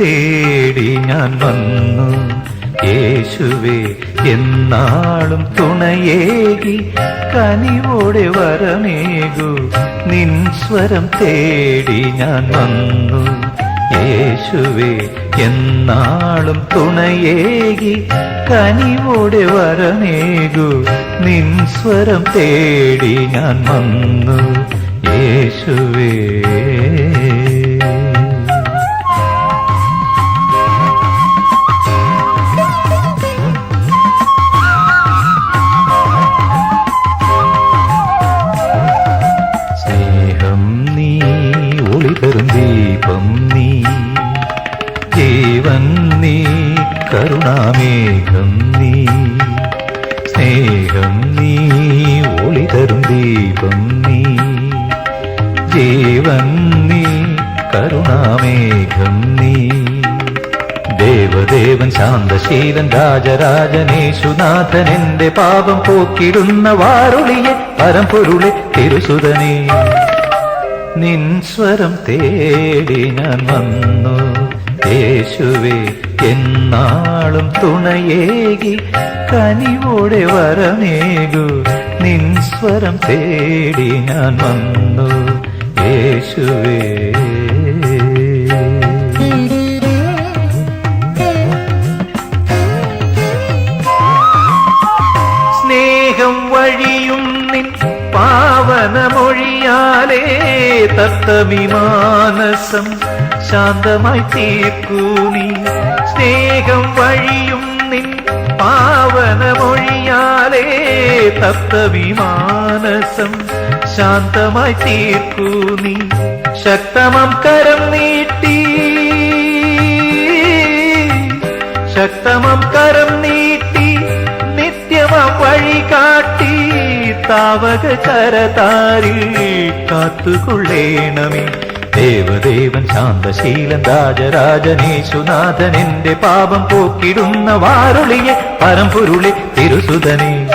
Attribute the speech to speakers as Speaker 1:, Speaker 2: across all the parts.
Speaker 1: തേടി ഞാൻ വന്നു. യേശുവേ എന്നാളും തുണയേകി കനിവോടെ വരമേകു. നിൻസ്വരം തേടി ഞാൻ വന്നു. യേശുവേ എന്നാളും തുണയേകി കനിവോടെ വരമേകു. നിൻസ്വരം തേടി ഞാൻ വന്നു. യേശുവേ. കരുണാമേഘം നീ സ്നേഹം നീ ഒളിതരും ദീപം നീ. ജീവൻ നീ കരുണാമേഘം നീ. ദേവദേവൻ ശാന്തശീലൻ രാജരാജനേശുനാഥൻ എന്റെ പാപം പോക്കിടുന്ന വാരുളിയെ പരം പൊരുളെ നിൻ സ്വരം തേടി ഞാൻ വന്നു. യേശുവേ എന്നാളും തുണയേകി കനിവോടെ വരമേകു. നിൻ സ്വരം തേടി ഞാൻ വന്നു. യേശുവേ. സ്നേഹം വഴിയും നിൻ പാവനമൊഴിയാലേ തത്തവിമാനസം ശാന്തമായി തീർക്കൂ നീ. സ്നേഹം വഴിയും നിൻ പാവനമൊഴിയാലേ തത്തവിമാനസം ശാന്തമായി തീർക്കൂ നീ. ശക്തമം കരം നീട്ടി. ശക്തമം കരം നീട്ടി. നിത്യമം വഴി കാട്ടി. താവക കരതാരിൽ കാത്തുകൊള്ളേണമേ. ദേവദേവൻ ശാന്തശീലൻ രാജരാജനേശുനാഥൻ എന്റെ പാപം പോക്കിടുന്ന വാരുളിയെ പരമ്പൊരുളെ തിരുസുതനെ.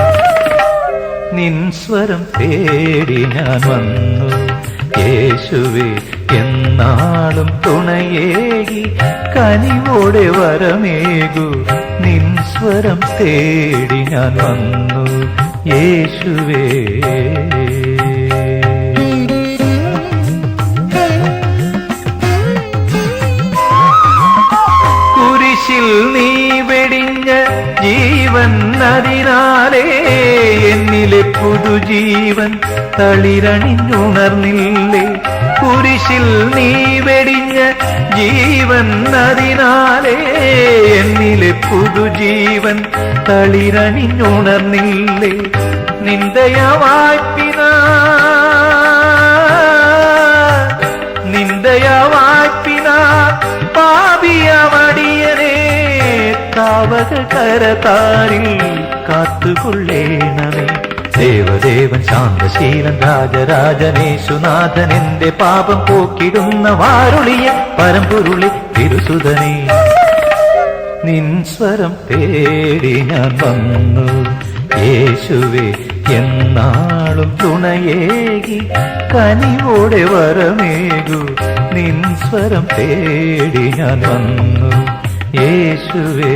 Speaker 1: നിൻസ്വരം തേടി ഞാൻ വന്നു. യേശുവേ എന്നാളും തുണയേകി കനിവോടെ വരമേകു. നിൻസ്വരം തേടി ഞാൻ വന്നു. യേശുവേ. ജീവൻ അതിനാലേ എന്നിലെ പുതുജീവൻ തളിരണിഞ്ഞുണർന്നില്ലേ? കുരിശിൽ നീ വെടിഞ്ഞ ജീവൻ അതിനാലേ എന്നിലെ പുതുജീവൻ തളിരണിഞ്ഞുണർന്നില്ലേ? നിന്ദയവായ്പിനാ താവക കരതാരിൽ കാത്തുകൊള്ളേണമേ. ദേവദേവൻ ശാന്തശീലൻ രാജരാജനേശുനാഥൻ എന്റെ പാപം പോക്കിടുന്ന വാരുളിയ പരമ്പുരുളി തിരുസുതനെ നിൻ സ്വരം തേടി ഞാൻ വന്നു. യേശുവേ എന്നാളും തുണയേകി കനിവോടെ വരമേകു. നിൻ സ്വരം തേടി ഞാൻ വന്നു. യേശുവേ